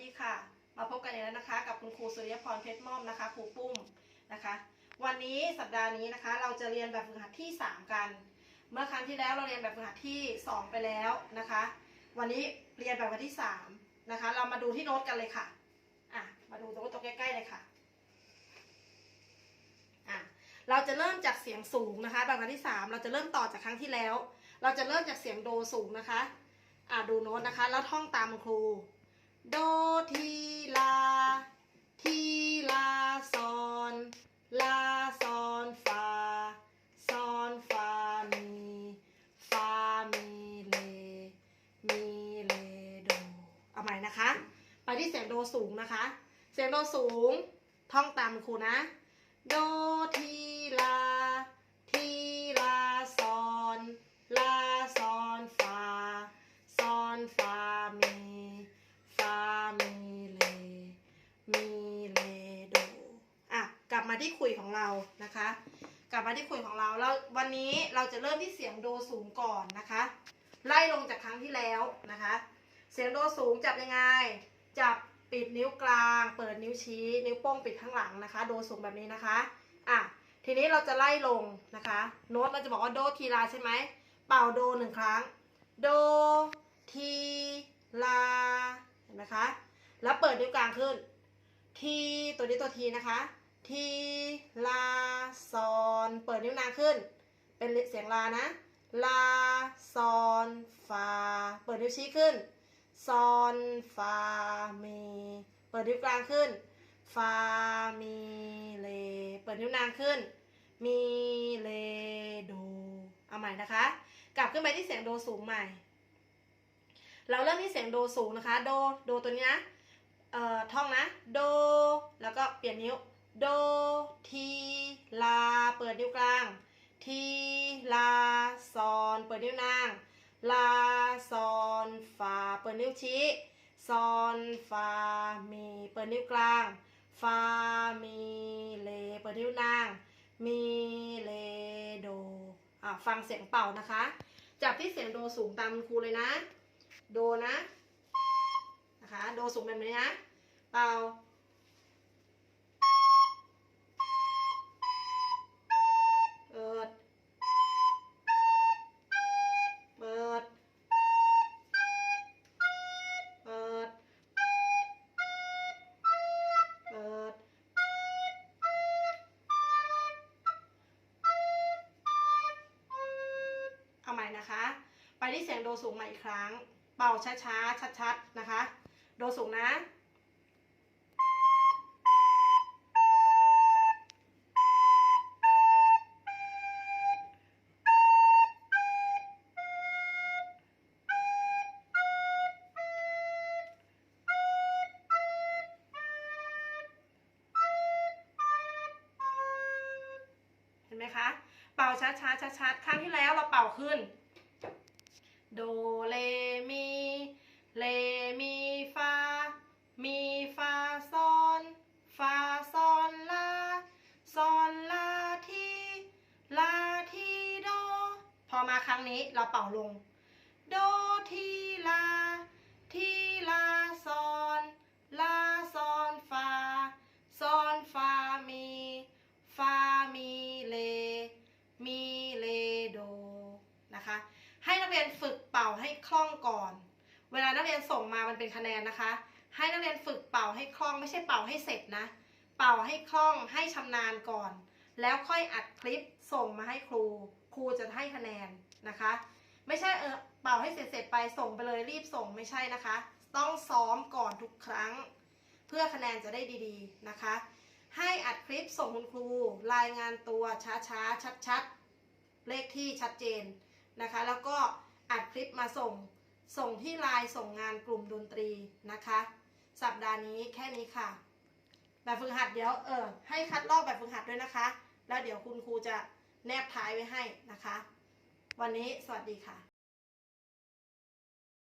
ดีค่ะ มาพบกันอีกแล้วนะคะ กับคุณครูสุริยพรเพชรม่อมนะคะครูปุ้มนะคะ วันนี้สัปดาห์นี้นะคะ เราจะเรียนแบบฝึกหัดที่ 3 กัน เมื่อครั้งที่แล้วเราเรียนแบบฝึกหัดที่ 2 ไปแล้วนะคะ วันนี้เรียนแบบวันที่3นะคะ เรามาดูที่โน้ตกันเลยค่ะอะมาดูโน้ตตรงใกล้ๆเลยค่ะอะเราจะเริ่มจากเสียงสูงนะคะ แบบวันที่ 3 เราจะเริ่มต่อจากครั้งที่แล้ว เราจะเริ่มจากเสียงโดสูงนะคะอะดูโน้ตนะคะ แล้วท่องตามครู โดทีลา ทีลาซอน ลาซอนฟาซอนฟามีฟามีเลมีเลโดเอาใหม่นะคะ ไปที่เสียงโดสูงนะคะ เสียงโดสูง ท่องตามครูนะ โดทีลา ทีลาซอน ลาซอนฟา ซอนฟามี ฟามีเล มีเลโด อะ กลับ มาที่คุยของเรานะคะ กลับมาที่คุยของเราแล้ววันนี้เราจะเริ่มที่เสียงโดสูงก่อนนะคะ ไล่ลงจากครั้งที่แล้วนะคะ เสียงโดสูงจับยังไง จับปิดนิ้วกลาง เปิดนิ้วชี้ นิ้วโป้งปิดข้างหลังนะคะ โดสูงแบบนี้นะคะอะทีนี้เราจะไล่ลงนะคะ โน้ตเราจะบอกว่าโดทีลาใช่ไหมเป่าโดหนึ่งครั้ง โดทีลาเห็นไหมคะ แล้วเปิดนิ้วกลางขึ้น ทีตัวนี้ตัวทีนะคะ ทีลาซอนเปิดนิ้วนางขึ้น เป็นเสียงลานะ ลาซอนฟา เปิดนิ้วชี้ขึ้น ซอนฟามี เปิดนิ้วกลางขึ้น ฟามีเล เปิดนิ้วนางขึ้น มีเลโด เอาใหม่นะคะ กลับขึ้นไปที่เสียงโดสูงใหม่ เราเริ่มที่เสียงโดสูงนะคะ โด โดตัวนี้นะ เอ่อ ท่องนะ โด แล้วก็เปลี่ยนนิ้ว โด ที ลา เปิดนิ้วกลาง ที ลา ซอน เปิดนิ้วนาง ลา ซอนฟา เปิดนิ้วชี้ ซอนฟา มี เปิดนิ้วกลาง ฟา มี เล เปิดนิ้วนาง มี เล โด อะฟังเสียงเป่านะคะ จับที่เสียงโดสูงตามครูเลยนะ โดนะ นะคะ โดสูงแบบนี้นะ เป่า นะคะ ไปที่เสียงโดสูงใหม่อีกครั้ง เป่าช้าๆ ชัดๆ นะคะ โดสูงนะเห็นไหมคะ เป่าช้าๆชัดๆครั้งที่แล้วเราเป่าขึ้น โดเลมีเลมีฟามีฟาซอนฟาซอนลาซอนลาทีลาทีโด พอมาครั้งนี้เราเป่าลง คล่องก่อน เวลานักเรียนส่งมามันเป็นคะแนนนะคะ ให้นักเรียนฝึกเป่าให้คล่องไม่ใช่เป่าให้เสร็จนะ เป่าให้คล่องให้ชำนาญก่อน แล้วค่อยอัดคลิปส่งมาให้ครู ครูจะให้คะแนนนะคะ ไม่ใช่เออเป่าให้เสร็จเสร็จไปส่งไปเลยรีบส่งไม่ใช่นะคะ ต้องซ้อมก่อนทุกครั้ง เพื่อคะแนนจะได้ดีๆนะคะ ให้อัดคลิปส่งคุณครู รายงานตัวช้าๆชัดๆเลขที่ชัดเจนนะคะ แล้วก็ มาส่งส่งที่ไลน์ส่งงานกลุ่มดนตรีนะคะ สัปดาห์นี้แค่นี้ค่ะ แบบฝึกหัดเดี๋ยวเออให้คัดลอกแบบฝึกหัดด้วยนะคะ แล้วเดี๋ยวคุณครูจะแนบท้ายไว้ให้นะคะ วันนี้สวัสดีค่ะ